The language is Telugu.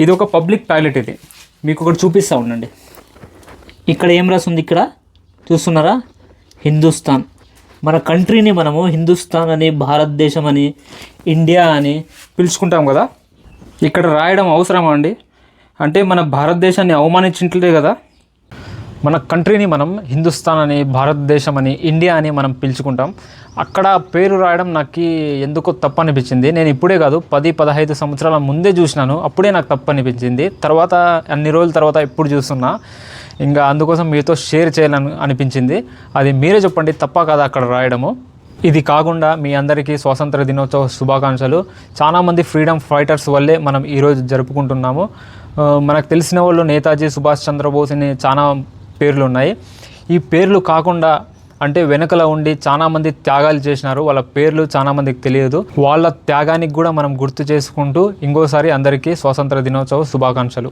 ఇది ఒక పబ్లిక్ టాయిలెట్ ఇది. మీకు ఒకటి చూపిస్తా ఉండండి. ఇక్కడ ఏం రాసి ఉంది ఇక్కడ? చూస్తున్నారా? హిందుస్థాన్. మన కంట్రీని మనము హిందుస్థాన్ అని భారతదేశం అని ఇండియా అని పిలుచుకుంటాం కదా? ఇక్కడ రాయడం అవసరమా అండి? అంటే మన భారతదేశాన్ని అవమానించినట్లే కదా? మన కంట్రీని మనం హిందుస్థాన్ అని భారతదేశం అని ఇండియా అని మనం పిలుచుకుంటాం. అక్కడ పేరు రాయడం నాకు ఎందుకో తప్పు అనిపించింది నేను ఇప్పుడే కాదు పది పదహైదు సంవత్సరాల ముందే చూసినాను. అప్పుడే నాకు తప్పు అనిపించింది తర్వాత అన్ని రోజుల తర్వాత ఇప్పుడు చూస్తున్నా. ఇంకా అందుకోసం మీతో షేర్ చేయాలని అనిపించింది. అది మీరే చెప్పండి తప్ప కదా అక్కడ రాయడము? ఇది కాకుండా మీ అందరికీ స్వాతంత్ర దినోత్సవ శుభాకాంక్షలు. చాలామంది ఫ్రీడమ్ ఫైటర్స్ వల్లే మనం ఈరోజు జరుపుకుంటున్నాము. మనకు తెలిసిన వాళ్ళు నేతాజీ సుభాష్ చంద్రబోస్ని చాలా పేర్లు ఉన్నాయి. ఈ పేర్లు కాకుండా అంటే వెనకల ఉండి చాలామంది త్యాగాలు చేసినారు. వాళ్ళ పేర్లు చాలామందికి తెలియదు. వాళ్ళ త్యాగానికి కూడా మనం గుర్తు చేసుకుంటూ ఇంకోసారి అందరికీ స్వాతంత్ర దినోత్సవ శుభాకాంక్షలు.